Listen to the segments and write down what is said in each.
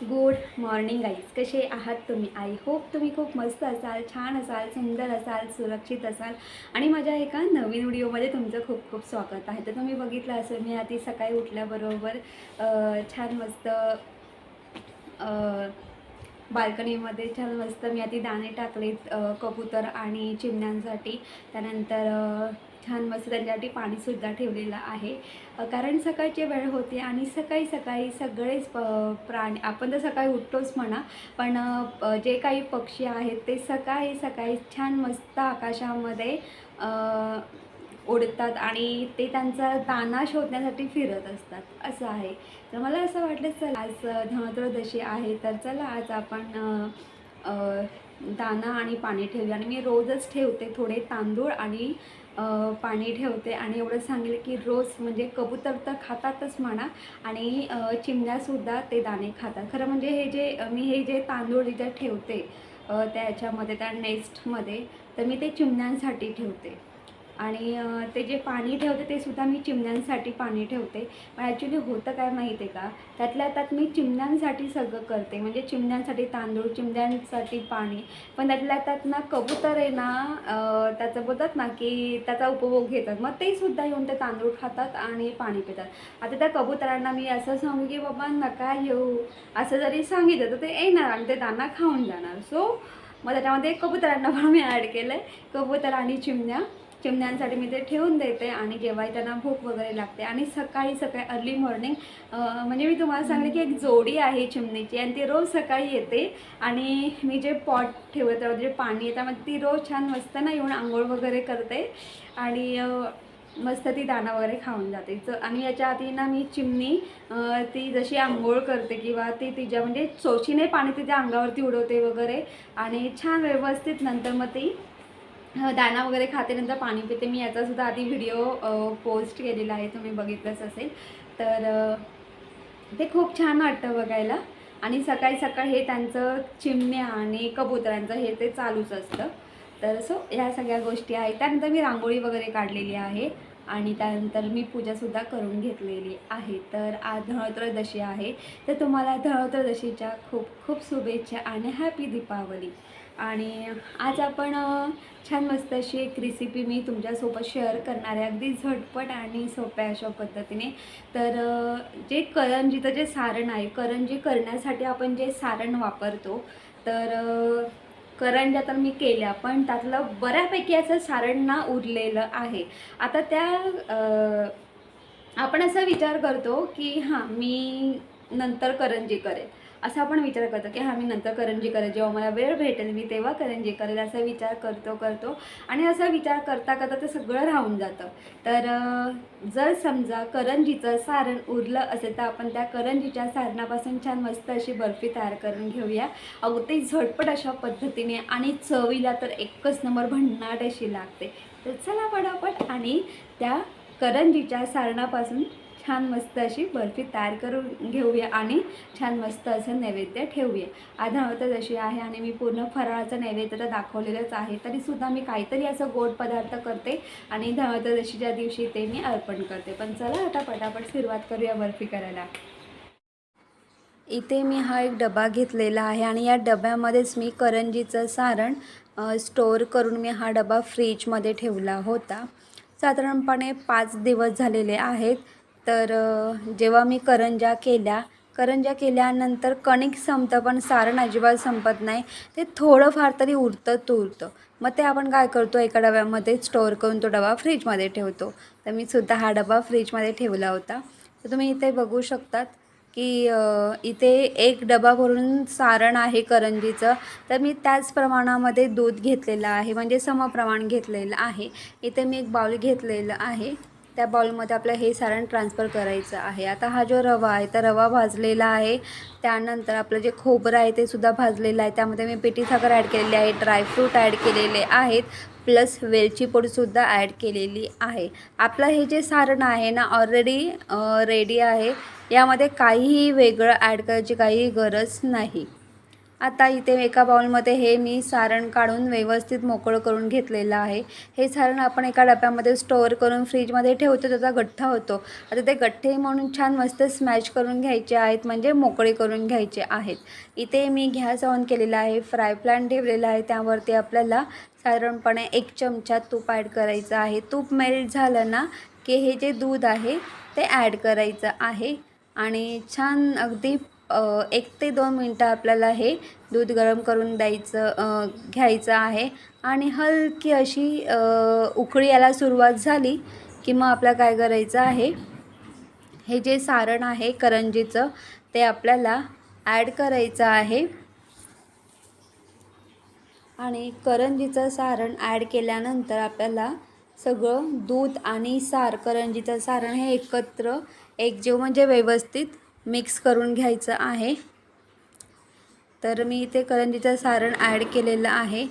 Good morning guys कसे आहात तुम्ही? आय होप तुम्ही खूप मस्त असाल छान असाल सुंदर असाल सुरक्षित असाल. आणि माझ्या एका नवीन व्हिडिओमध्ये तुमचं खूप खूप स्वागत आहे. तर तुम्ही बघितलं असेल मी आधी सकाळी उठल्याबरोबर छान मस्त बाल्कनीमध्ये छान मस्त मी आधी दाणे टाकलेत कबूतर आणि चिमण्यांसाठी. त्यानंतर छान मस्त त्यांच्यासाठी पाणीसुद्धा ठेवलेलं आहे. कारण सकाळची वेळ होते आणि सकाळी सकाळी सगळेच प प्राणी आपण तर सकाळी उठतोच म्हणा पण जे काही पक्षी आहेत ते सकाळी सकाळी छान मस्त आकाशामध्ये उडतात आणि ते त्यांचा दाना शोधण्यासाठी फिरत असतात. असं आहे. तर मला असं वाटलं चला आज धनत्रयोदशी आहे तर चला आज आपण दाना आणि पाणी ठेवूया. आणि मी रोजच ठेवते थोडे तांदूळ आणि पाणी ठेवते आणि एवढं सांगेल की रोज म्हणजे कबूतर तर खातातच म्हणा आणि चिमण्यासुद्धा ते दाणे खातात. खरं म्हणजे हे जे मी हे जे तांदूळ इथे ठेवते त्याच्यामध्ये त्या नेस्टमध्ये तर मी ते चिमण्यांसाठी ठेवते. आणि ते जे पाणी ठेवते ते सुद्धा मी चिमण्यांसाठी पाणी ठेवते. पण ॲक्च्युली होतं काय माहिती आहे का? त्यातल्या त्यात मी चिमण्यांसाठी सगळं करते. म्हणजे चिमण्यांसाठी तांदूळ चिमण्यांसाठी पाणी. पण त्यातल्या त्यात ना कबूतर आहे ना त्याचं बोलतात ना की त्याचा उपभोग घेतात. मग ते सुद्धा येऊन ते तांदूळ खातात आणि पाणी पितात. आता त्या कबुतरांना मी असं सांगू की बाबा नका येऊ. असं जरी सांगितलं तर ते येणार आणि ते दाना खाऊन जाणार. सो मग त्याच्यामध्ये कबुतरांना पण मी ॲड केलं आहे कबूतर आणि चिमण्या. चिमण्यांसाठी मी ते ठेवून देते आणि जेव्हाही त्यांना भूक वगैरे लागते. आणि सकाळी सकाळी अर्ली मॉर्निंग म्हणजे मी तुम्हाला सांगले की एक जोडी आहे चिमणीची आणि ती रोज सकाळी येते. आणि मी जे पॉट ठेवत त्यामध्ये जे पाणी येतं मग ती रोज छान मस्त ना येऊन आंघोळ वगैरे करते. आणि मस्त ती दाणा वगैरे खाऊन जाते. ज आणि याच्या आधी ना मी चिमणी ती जशी आंघोळ करते किंवा ती तिच्या म्हणजे चोचीने पाणी तिच्या अंगावरती उडवते वगैरे. आणि छान व्यवस्थित नंतर मग ती दाणा वगैरे खाते नंतर पाणी पिते. मी याचासुद्धा आधी व्हिडिओ पोस्ट केलेला आहे. तुम्ही बघितलंच असेल. तर ते खूप छान वाटतं बघायला. आणि सकाळी सकाळी हे त्यांचं चिमण्या आणि कबुतरांचं हे ते चालूच असतं. तर सो ह्या सगळ्या गोष्टी आहेत. त्यानंतर मी रांगोळी वगैरे काढलेली आहे. आणि त्यानंतर मी पूजासुद्धा करून घेतलेली आहे. तर आज धळत्रदशी आहे. तर तुम्हाला धनत्रयोदशीच्या खूप खूप शुभेच्छा आणि हॅपी दीपावली. आणि आज आपण छान मस्त अशी एक रेसिपी मी तुमच्यासोबत शेअर करणार आहे. अगदी झटपट आणि सोप्या अशा पद्धतीने. तर जे करंजीचं जे सारण आहे करंजी करण्यासाठी आपण जे सारण वापरतो तर करंज्या तर मी केल्या पण त्यातलं बऱ्यापैकी असं सारण ना उरलेलं आहे. आता त्या आपण असा विचार करतो की हां मी नंतर करंजी करेल असा आपण विचार करतो की हां मी नंतर करंजी करेल. जेव्हा मला वेळ भेटेल मी तेव्हा करंजी करेल असा विचार करतो करतो. आणि असा विचार करता करता ते सगळं राहून जातं. तर जर समजा करंजीचं सारण उरलं असेल तर आपण त्या करंजीच्या सारणापासून छान मस्त अशी बर्फी तयार करून घेऊया. अगदी झटपट अशा पद्धतीने आणि चवीला तर एकच नंबर भन्नाट अशी लागते. तर चला पटापट आणि त्या करंजीच्या सारणापासून छान मस्त अशी बर्फी तयार करून घेऊया आणि छान मस्त असं नैवेद्य ठेवूया. आधावतच जशी आहे आणि मी पूर्ण फराळाचं नैवेद्य तर दाखवलेलंच आहे. तरीसुद्धा मी काहीतरी असं गोड पदार्थ करते आणि धनत्रयोदशीच्या दिवशी ते मी अर्पण करते. पण चला आता पटापट सुरुवात करूया बर्फी करायला. इथे मी हा एक डबा घेतलेला आहे आणि या डब्यामध्येच मी करंजीचं सारण स्टोअर करून मी हा डबा फ्रीजमध्ये ठेवला होता. साधारणपणे पाच दिवस झालेले आहेत. तर जेव्हा मी करंज्या केल्या करंज्या केल्यानंतर कणिक संपतं पण सारण अजिबात संपत नाही. ते थोडंफार तरी उरतं तो उरतं मग ते आपण काय करतो एका डब्यामध्ये स्टोअर करून तो डबा फ्रीजमध्ये ठेवतो. तर मी सुद्धा हा डबा फ्रीजमध्ये ठेवला होता. तर तुम्ही इथे बघू शकतात की इथे एक डबा भरून सारण आहे करंजीचं. तर मी त्याच प्रमाणामध्ये दूध घेतलेलं आहे म्हणजे समप्रमाण घेतलेलं आहे. इथे मी एक बाऊल घेतलेलं आहे. त्या बाउलमध्ये आपलं हे सारण ट्रान्सफर करायचं आहे. आता हा जो रवा आहे तर रवा भाजलेला आहे. त्यानंतर आपलं जे खोबरं आहे ते सुद्धा भाजलेलं आहे. त्यामध्ये मी पिठी साखर ॲड केलेली आहे ड्रायफ्रूट ॲड केलेले आहेत प्लस वेलची पूडसुद्धा ॲड केलेली आहे. आपलं हे जे सारण आहे ना ऑलरेडी रेडी आहे. यामध्ये काहीही वेगळं ॲड करायची काही गरज नाही. आता इथे एका बाउलमध्ये हे मी सारण काढून व्यवस्थित मोकळं करून घेतलेलं आहे. हे सारण आपण एका डब्यामध्ये स्टोअर करून फ्रीजमध्ये ठेवतो त्याचा गठ्ठा होतो. आता ते गठ्ठे म्हणून छान मस्त स्मॅश करून घ्यायचे आहेत म्हणजे मोकळे करून घ्यायचे आहेत. इथे मी गॅस ऑन केलेला आहे फ्राय पॅन ठेवलेला आहे. त्यावरती आपल्याला साधारणपणे एक चमचा तूप ॲड करायचं आहे. तूप मेल्ट झालं ना की हे जे दूध आहे ते ॲड करायचं आहे. आणि छान अगदी एक ते दोन मिनटं आपल्याला हे दूध गरम करून द्यायचं घ्यायचं आहे. आणि हलकी अशी उकळी याला सुरुवात झाली की मग आपल्याला काय करायचं आहे हे जे सारण आहे करंजीचं ते आपल्याला ॲड करायचं आहे. आणि करंजीचं सारण ॲड केल्यानंतर आपल्याला सगळं दूध आणि सार करंजीचं सारण हे एकत्र एक एकजीव म्हणजे व्यवस्थित मिक्स करून घ्यायचं आहे. तर मी इथे करंजीचं सारण ॲड केलेलं आहे.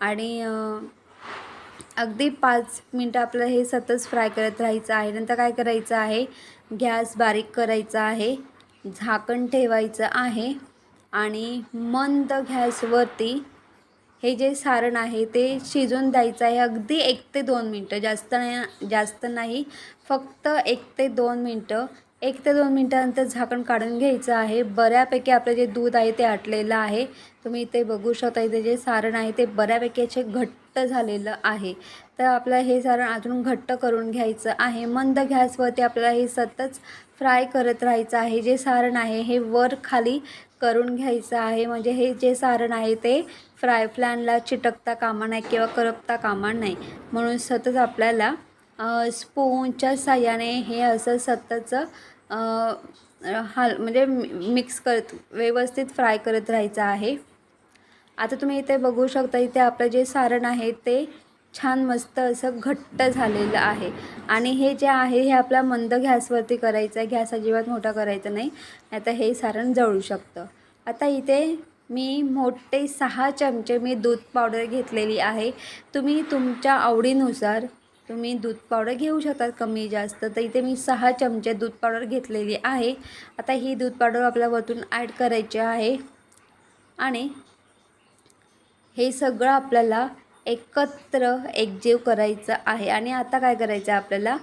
आणि अगदी पाच मिनटं आपलं हे सतत फ्राय करत राहायचं आहे. नंतर काय करायचं आहे? गॅस बारीक करायचा आहे. झाकण ठेवायचं आहे. आणि मंद गॅसवरती हे जे सारण आहे ते शिजून द्यायचं आहे. अगदी एक ते दोन मिनटं. जास्त नाही जास्त नाही. फक्त एक ते दोन मिनटं एक ते दोन मिनटानंतर झाकण काढून घ्यायचं आहे. बऱ्यापैकी आपलं जे दूध आहे ते आटलेलं आहे. तुम्ही इथे बघू शकता इथे जे सारण आहे ते बऱ्यापैकी याचे घट्ट झालेलं आहे. तर आपल्याला हे सारण अजून घट्ट करून घ्यायचं आहे. मंद गॅसवरती आपल्याला हे सतत फ्राय करत राहायचं आहे. जे सारण आहे हे वर खाली करून घ्यायचं आहे. म्हणजे हे जे सारण आहे ते फ्राय प्लॅनला चिटकता कामा नाही किंवा करपता कामा नाही. म्हणून सतत आपल्याला स्पूनच्या साह्याने हे असं सततचं हाल म्हणजे मिक्स करत व्यवस्थित फ्राय करत राहायचं आहे. आता तुम्ही इथे बघू शकता इथे आपलं जे सारण आहे ते छान मस्त असं घट्ट झालेलं आहे. आणि हे जे आहे हे आपल्या मंद गॅसवरती करायचं आहे. गॅस अजिबात मोठा करायचा नाही. आता हे सारण जळू शकतं. आता इथे मी मोठे सहा चमचे मी दूध पावडर घेतलेली आहे. तुम्ही तुमच्या आवडीनुसार तुम्ही दूध पावडर घेऊ शकतात कमी जास्त. तर इथे मी सहा चमचे दूध पावडर घेतलेली आहे. आता ही दूध पावडर आपल्याला वरतून ॲड करायची आहे. आणि हे सगळं आपल्याला एकत्र एकजीव करायचं आहे. आणि आता काय करायचं आहे आपल्याला?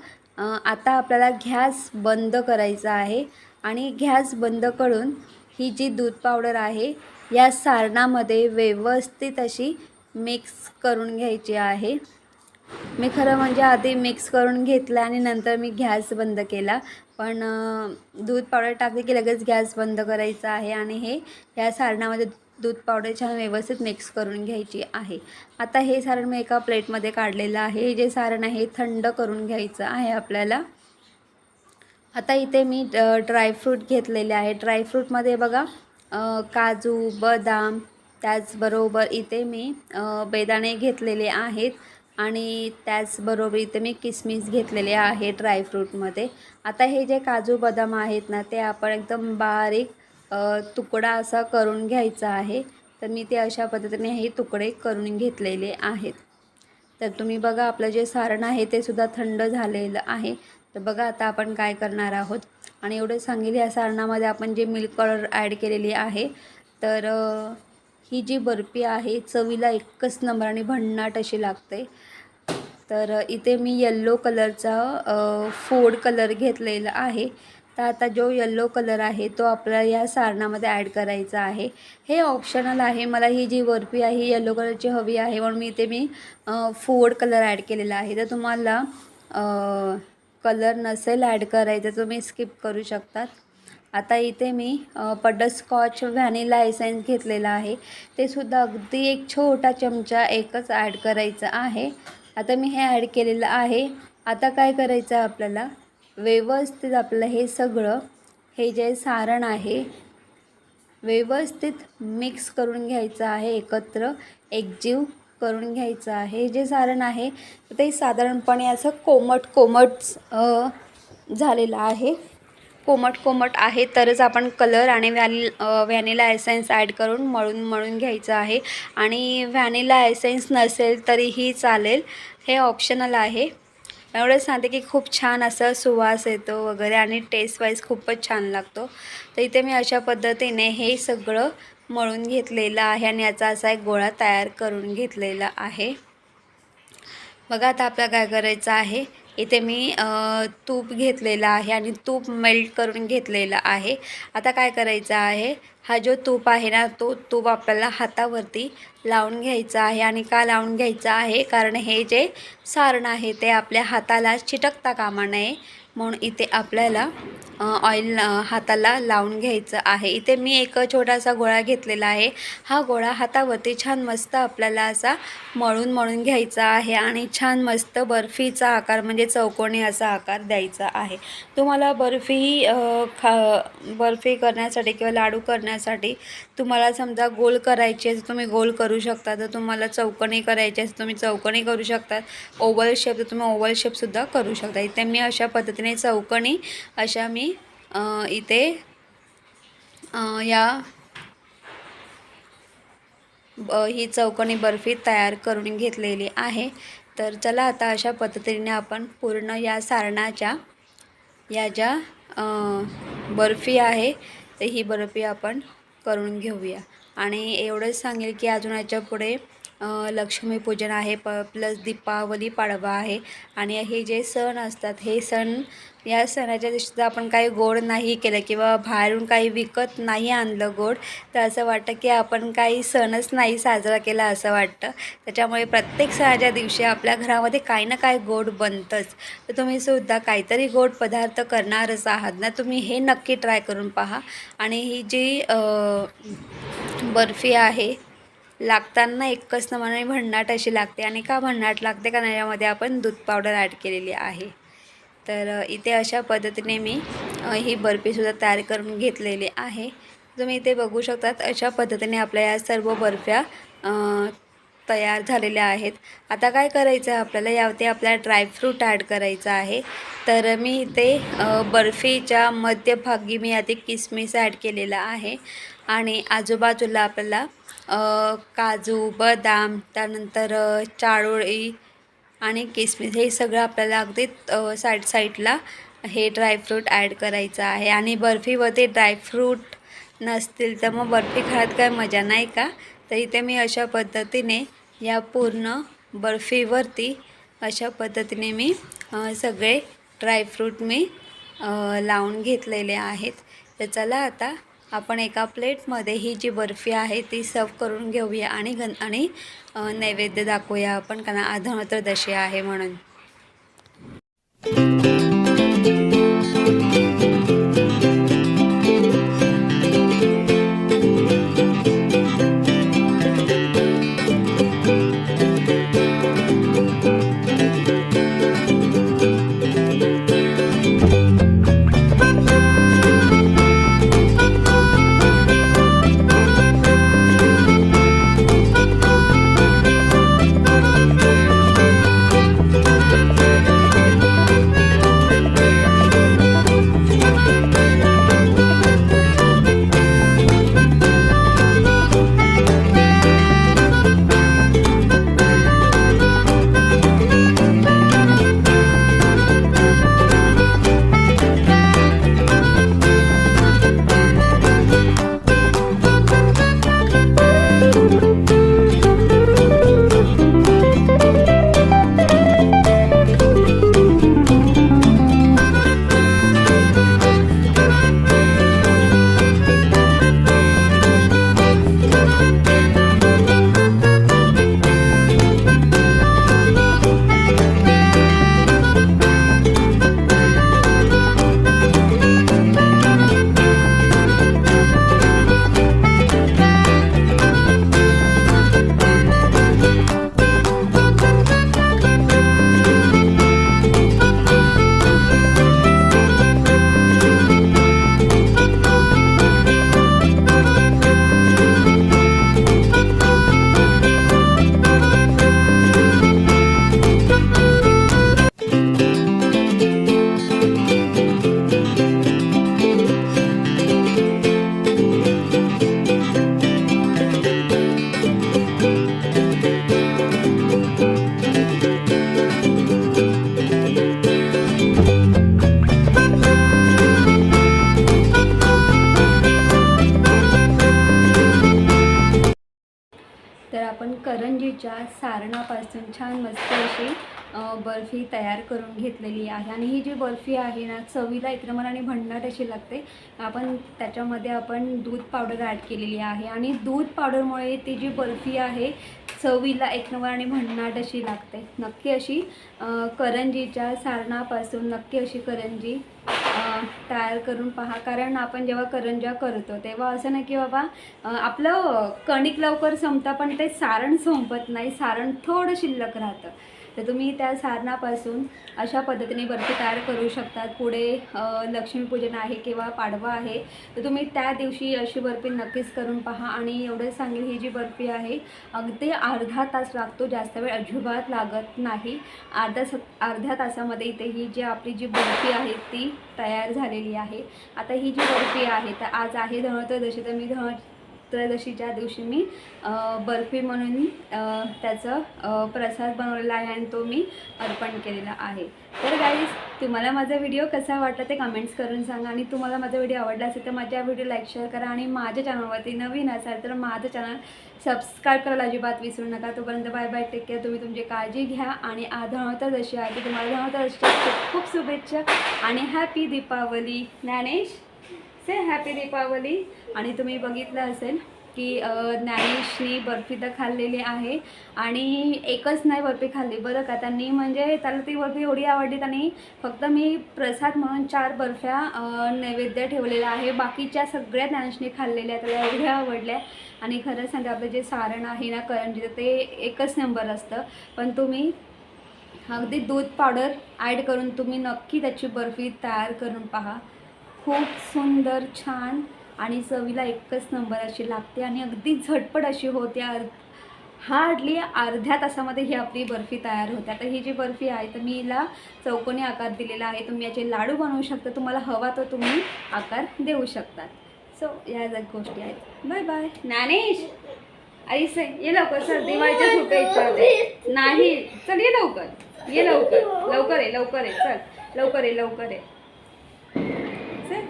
आता आपल्याला गॅस बंद करायचा आहे. आणि गॅस बंद करून ही जी दूध पावडर आहे या सारणामध्ये व्यवस्थित अशी मिक्स करून घ्यायची आहे. मी खरं म्हणजे आधी मिक्स करून घेतलं आणि नंतर मी गॅस बंद केला. पण दूध पावडर टाकली की लगेच गॅस बंद करायचा आहे आणि हे या सारणामध्ये दूध पावडर छान व्यवस्थित मिक्स करून घ्यायची आहे. आता हे सारण मी एका प्लेटमध्ये काढलेलं आहे. हे जे सारण आहे थंड करून घ्यायचं आहे आपल्याला. आता इथे मी ड्रायफ्रूट घेतलेले आहे. ड्रायफ्रूटमध्ये बघा काजू बदाम त्याचबरोबर इथे मी बेदाणे घेतलेले आहेत. आणि त्याचबरोबर इथे मी किसमिस घेतलेले आहे ड्रायफ्रूटमध्ये आता हे जे काजू बदाम आहेत ना ते आपण एकदम बारीक तुकडा असा करून घ्यायचा आहे. तर मी ते अशा पद्धतीने हे तुकडे करून घेतलेले आहेत. तर तुम्ही बघा आपलं जे सारण आहे ते सुद्धा थंड झालेलं आहे. तर बघा आता आपण काय करणार आहोत. आणि एवढं सांगेल या सारणामध्ये आपण जे मिल्क पावडर ॲड केलेली आहे तर ही जी बर्फी आहे चवीला एकच नंबर आणि भन्नाट अशी लागते. तर इथे मी येल्लो कलरचा फोड कलर घेतलेला आहे. तर आता जो येल्लो कलर आहे तो आपल्या या सारणामध्ये ॲड करायचा आहे. हे ऑप्शनल आहे. मला ही जी बर्फी आहे ही येल्लो कलरची हवी आहे म्हणून मी इथे मी फोड कलर ॲड केलेला आहे. तर तुम्हाला कलर नसेल ॲड करायचं तुम्ही स्किप करू शकतात. आता इथे मी बटरस्कॉच व्हॅनिला एसेन्स घेतलेला आहे. ते सुद्धा अगदी एक छोटा चमचा एकच ॲड करायचा आहे. आता मी हे ॲड केलेलं आहे. आता काय करायचं आहे आपल्याला? व्यवस्थित आपलं हे सगळं हे जे सारण आहे व्यवस्थित मिक्स करून घ्यायचं आहे एकत्र एकजीव करून घ्यायचं आहे. जे सारण आहे ते साधारणपणे असं कोमट कोमट झालेलं आहे. कोमट कोमट आहे तरच आपण कलर आणि व्हॅनि व्हॅनिला एसेन्स ॲड करून मळून मळून घ्यायचं आहे. आणि व्हॅनिला एसेन्स नसेल तरीही चालेल. हे ऑप्शनल आहे. एवढंच सांगते की खूप छान असं सुवास येतो वगैरे आणि टेस्ट वाईज खूपच छान लागतो. तर इथे मी अशा पद्धतीने हे सगळं मळून घेतलेलं आहे आणि याचा असा एक गोळा तयार करून घेतलेला आहे. बघा आता आपल्याला काय करायचं आहे. इथे मी तूप घेतलेलं आहे आणि तूप मेल्ट करून घेतलेलं आहे. आता काय करायचं आहे? हा जो तूप आहे ना तो तूप आपल्याला हातावरती लावून घ्यायचा आहे. आणि का लावून घ्यायचा आहे? कारण हे जे सारण आहे ते आपल्या हाताला चिटकता कामा नये. म्हणून इथे आपल्याला ऑइल हाताला लावून घ्यायचं आहे. इथे मी एक छोटासा गोळा घेतलेला आहे. हा गोळा हातावरती छान मस्त आपल्याला असा मळून मळून घ्यायचा आहे आणि छान मस्त बर्फीचा आकार म्हणजे चौकोनी असा आकार द्यायचा आहे. तुम्हाला बर्फी खा बर्फी करण्यासाठी किंवा लाडू करण्यासाठी तुम्हाला समजा गोल करायची आहे तर तुम्ही गोल करू शकता. जर तुम्हाला चौकणी करायची असेल तुम्ही चौकणी करू शकता. ओवल शेप तर तुम्ही ओवल शेपसुद्धा करू शकता. इथे मी अशा पद्धतीने चौकणी अशा मी इथे या ब ही चौकणी बर्फी तयार करून घेतलेली आहे. तर चला आता अशा पद्धतीने आपण पूर्ण या सारणाच्या या ज्या बर्फी आहे तर ही बर्फी आपण करून घेऊया. आणि एवढंच सांगेल की अजून याच्यापुढे लक्ष्मीपूजन आहे प प्लस दीपावली पाडवा आहे आणि हे जे सण असतात हे सण या सणाच्या दिवशी जर आपण काही गोड नाही केलं किंवा बाहेरून काही विकत नाही आणलं गोड तर असं वाटतं की आपण काही सणच नाही साजरा केला असं वाटतं. त्याच्यामुळे प्रत्येक सणाच्या दिवशी आपल्या घरामध्ये काही ना काही गोड बनतंच. तर तुम्ही सुद्धा काहीतरी गोड पदार्थ करणारच आहात ना तुम्ही हे नक्की ट्राय करून पहा. आणि ही जी बर्फी आहे लागताना एकच नमाने भन्नाट अशी लागते. आणि का भन्नाट लागते कारण यामध्ये आपण दूध पावडर ॲड केलेली आहे. तर इथे अशा पद्धतीने मी ही बर्फीसुद्धा तयार करून घेतलेली आहे. तुम्ही इथे बघू शकतात अशा पद्धतीने आपल्या या सर्व बर्फ्या तयार झालेल्या आहेत. आता काय करायचं आहे आपल्याला? यावरती आपल्याला ड्रायफ्रूट ॲड करायचं आहे. तर मी इथे बर्फीच्या मध्यभागी मी आधी किसमिस ॲड केलेला आहे. आणि आजूबाजूला आपल्याला काजू बदाम त्यानंतर अ, चारोळी आणि किसमिस हे सगळं आपल्याला अगदी साईड साईडला हे ड्रायफ्रूट ॲड करायचं आहे. आणि बर्फीमध्ये ड्रायफ्रूट नसतील तर मग बर्फी खाण्यात काय मजा नाही का? तर इथे मी अशा पद्धतीने या पूर्ण बर्फीवरती अशा पद्धतीने मी सगळे ड्रायफ्रूट मी लावून घेतलेले आहेत. तर चला आता आपण एका प्लेटमध्ये ही जी बर्फी आहे ती सर्व करून घेऊया आणि घन आणि नैवेद्य दाखवूया आपण. कारण आधुनत्रदशी आहे म्हणून. सारणापासून छान मस्त अशी बर्फी तयार करून घेतलेली आहे. आणि ही जी बर्फी आहे ना चवीला एक आणि भन्नाट अशी लागते. आपण त्याच्यामध्ये आपण दूध पावडर ॲड केलेली आहे. आणि दूध पावडरमुळे ती जी बर्फी आहे चवीला एक नंबर आणि भन्नाट अशी लागते. नक्की अशी करंजीच्या सारणापासून नक्की अशी करंजी तयार करून पहा. कारण आपण जेव्हा करंजा करतो तेव्हा असं नाही की बाबा आपलं कणिक लवकर संपतं पण ते सारण संपत नाही. सारण थोडं शिल्लक राहतं. तर तुम्ही त्या सारणापासून अशा पद्धतीने बर्फी तयार करू शकतात. पुढे लक्ष्मीपूजन आहे किंवा पाडवा आहे तर तुम्ही त्या दिवशी अशी बर्फी नक्कीच करून पहा. आणि एवढं सांगेल ही जी बर्फी आहे अगदी अर्धा तास लागतो जास्त वेळ अजिबात लागत नाही. अर्धा स अर्ध्या तासामध्ये इथे ही जी आपली जी बर्फी आहे ती तयार झालेली आहे. आता ही जी बर्फी आहे तर आज आहे धनत्रयोदशी तर मी धन त्रयोदशीच्या दिवशी मी बर्फी म्हणून त्याचं प्रसाद बनवलेला आहे आणि तो मी अर्पण केलेला आहे. तर गाईज तुम्हाला माझा व्हिडिओ कसा वाटला ते कमेंट्स करून सांगा आणि तुम्हाला माझा व्हिडिओ आवडला असेल तर माझ्या व्हिडिओ लाईक शेअर करा आणि माझ्या चॅनलवरती नवीन असाल तर माझं चॅनल सबस्क्राईब करायला अजिबात विसरू नका. तोपर्यंत बाय बाय टेक केअर तुम्ही तुमची काळजी घ्या आणि आधावता जशी आहे. ती तुम्हाला धावता जशी खूप शुभेच्छा आणि happy Deepawali. Dnyanesh? Say happy Deepawali आणि तुम्ही बघितलं असेल की ज्ञानेशनी बर्फी तर खाल्लेली आहे आणि एकच नाही बर्फी खाल्ली. बरं का? त्यांनी म्हणजे त्याला ती बर्फी एवढी आवडली त्यांनी. फक्त मी प्रसाद म्हणून चार बर्फ्या नैवेद्य ठेवलेला आहे. बाकीच्या सगळ्या ज्ञानेशने खाल्लेल्या त्याला एवढ्या आवडल्या. आणि खरं सांगा आपलं जे सारण आहे ना करंजीचं ते एकच नंबर असतं. पण तुम्ही अगदी दूध पावडर ॲड करून तुम्ही नक्की त्याची बर्फी तयार करून पहा. खूप सुंदर छान आणि चवीला एकच नंबर अशी लागते आणि अगदी झटपट अशी होते. अर् हार्डली अर्ध्या तासामध्ये ही आपली बर्फी तयार होते. आता ही जी बर्फी आहे तर मी हिला चौकोनी आकार दिलेला आहे. तुम्ही याचे लाडू बनवू शकता. तुम्हाला हवा तर तुम्ही आकार देऊ शकतात. सो या ज्या गोष्टी आहेत. Bye bye Gyanesh! आईस ये लवकर सर दिवाळीच्या शुभेच्छा दे नाही. चल ये लवकर. ये लवकर. लवकर ये लवकर ये. चल. लवकर ये लवकर ये.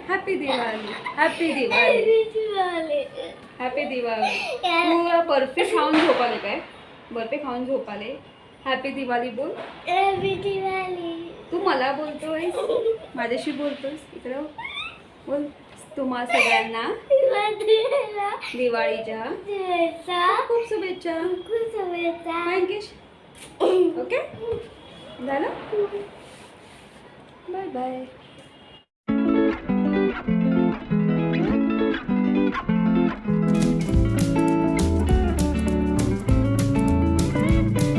Happy Diwali happy Diwali happy Diwali तू बर्फी खाऊन झोपाले काय? बर्फी खाऊन झोपाले. हॅपी दिवाळी बोल. तू मला बोलतोय माझ्याशी बोलतोस इकडं बोल. तुम्हा सगळ्यांना. दिवाळीच्या खूप शुभेच्छा. Thank you okay? झालं? Bye bye